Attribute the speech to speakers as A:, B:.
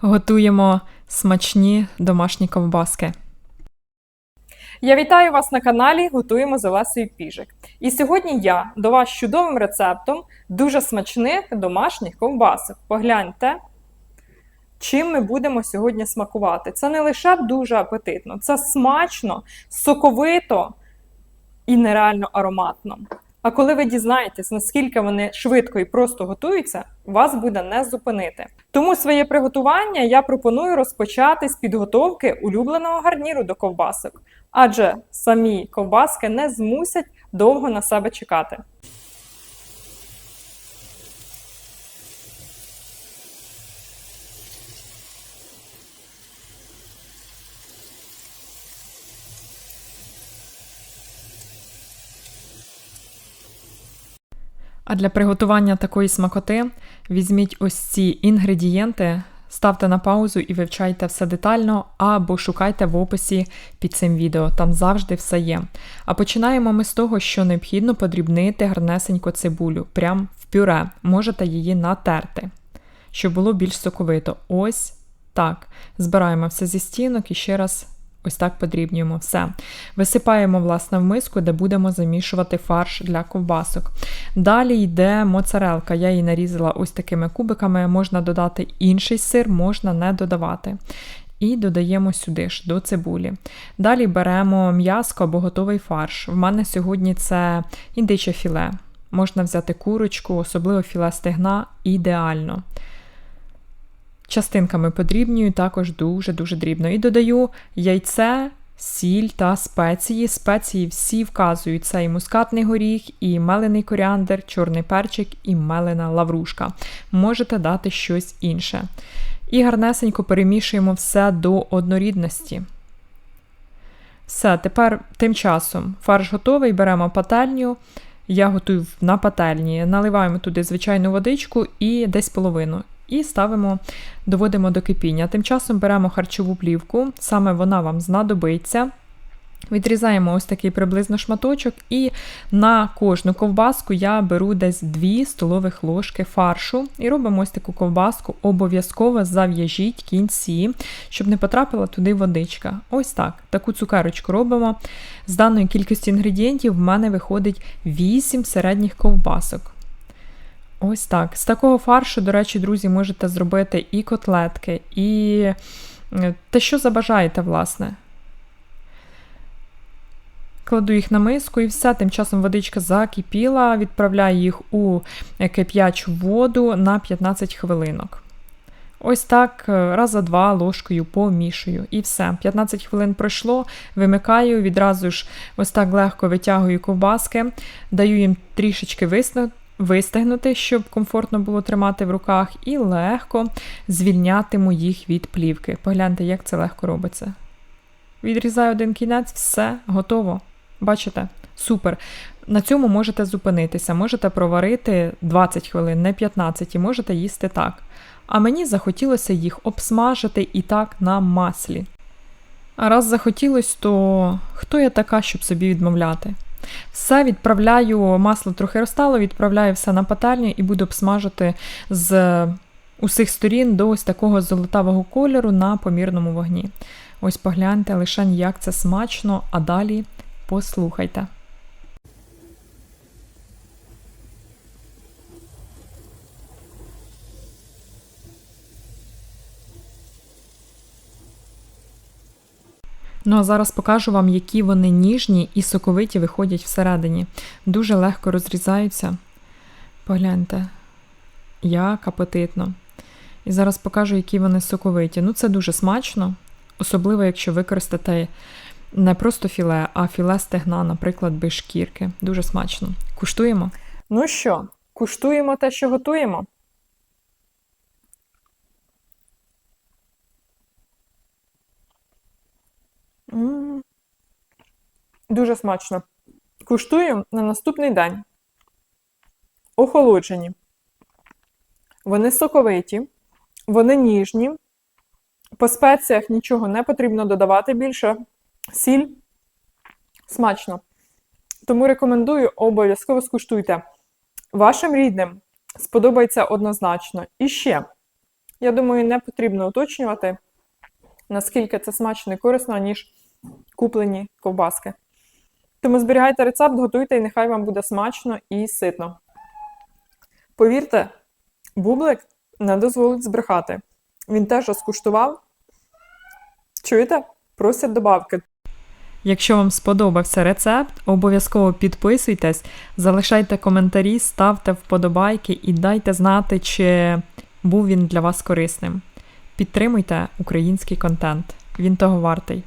A: Готуємо смачні домашні ковбаски.
B: Я вітаю вас на каналі Готуємо з Олесею Піжик. І сьогодні я до вас чудовим рецептом дуже смачних домашніх ковбасок. Погляньте, чим ми будемо сьогодні смакувати. Це не лише дуже апетитно, це смачно, соковито і нереально ароматно. А коли ви дізнаєтесь, наскільки вони швидко і просто готуються, вас буде не зупинити. Тому своє приготування я пропоную розпочати з підготовки улюбленого гарніру до ковбасок, адже самі ковбаски не змусять довго на себе чекати.
A: А для приготування такої смакоти візьміть ось ці інгредієнти, ставте на паузу і вивчайте все детально, або шукайте в описі під цим відео, там завжди все є. А починаємо ми з того, що необхідно подрібнити гарнесенько цибулю, прям в пюре, можете її натерти, щоб було більш соковито. Ось так. Збираємо все зі стінок і ще раз. Ось так подрібнюємо все. Висипаємо, власне, в миску, де будемо замішувати фарш для ковбасок. Далі йде моцарелка. Я її нарізала ось такими кубиками. Можна додати інший сир, можна не додавати. І додаємо сюди ж до цибулі. Далі беремо м'яско або готовий фарш. В мене сьогодні це індиче філе. Можна взяти курочку, особливо філе стегна, ідеально. Частинками подрібнюю також дуже-дуже дрібно. І додаю яйце, сіль та спеції. Спеції всі вказують: це і мускатний горіх, і мелений коріандр, чорний перчик, і мелена лаврушка. Можете дати щось інше. І гарнесенько перемішуємо все до однорідності. Все, тепер тим часом фарш готовий, беремо пательню. Я готую на пательні, наливаємо туди звичайну водичку і десь половину. І ставимо, доводимо до кипіння. Тим часом беремо харчову плівку, саме вона вам знадобиться. Відрізаємо ось такий приблизно шматочок, і на кожну ковбаску я беру десь 2 столових ложки фаршу і робимо ось таку ковбаску, обов'язково зав'яжіть кінці, щоб не потрапила туди водичка. Ось так. Таку цукерочку робимо. З даної кількості інгредієнтів в мене виходить 8 середніх ковбасок. Ось так. З такого фаршу, до речі, друзі, можете зробити і котлетки, і те, що забажаєте, власне. Кладу їх на миску і все. Тим часом водичка закипіла, відправляю їх у кип'ячу воду на 15 хвилинок. Ось так, раз за два ложкою помішую. І все. 15 хвилин пройшло, вимикаю, відразу ж ось так легко витягую ковбаски, даю їм трішечки виснути вистигнути, щоб комфортно було тримати в руках, і легко звільнятиму їх від плівки. Погляньте, як це легко робиться. Відрізаю один кінець, все, готово. Бачите? Супер. На цьому можете зупинитися, можете проварити 20 хвилин, не 15, і можете їсти так. А мені захотілося їх обсмажити і так на маслі. А раз захотілось, то хто я така, щоб собі відмовляти? Все відправляю, масло трохи розтало, відправляю все на пательню і буду обсмажити з усіх сторін до ось такого золотавого кольору на помірному вогні. Ось погляньте лише як це смачно, а далі послухайте. Ну а зараз покажу вам, які вони ніжні і соковиті виходять всередині. Дуже легко розрізаються. Погляньте, як апетитно. І зараз покажу, які вони соковиті. Ну, це дуже смачно, особливо, якщо використати не просто філе, а філе стегна, наприклад, без шкірки. Дуже смачно. Куштуємо?
B: Ну що, куштуємо те, що готуємо? Дуже смачно. Куштую на наступний день. Охолоджені. Вони соковиті, вони ніжні. По спеціях нічого не потрібно додавати більше. Сіль смачно. Тому рекомендую обов'язково скуштуйте. Вашим рідним сподобається однозначно. І ще Я думаю, не потрібно уточнювати, наскільки це смачно і корисно, ніж куплені ковбаски. Тому зберігайте рецепт, готуйте, і нехай вам буде смачно і ситно. Повірте, бублик не дозволить збрехати. Він теж скуштував. Чуєте? Просять добавки.
A: Якщо вам сподобався рецепт, обов'язково підписуйтесь, залишайте коментарі, ставте вподобайки і дайте знати, чи був він для вас корисним. Підтримуйте український контент. Він того вартий.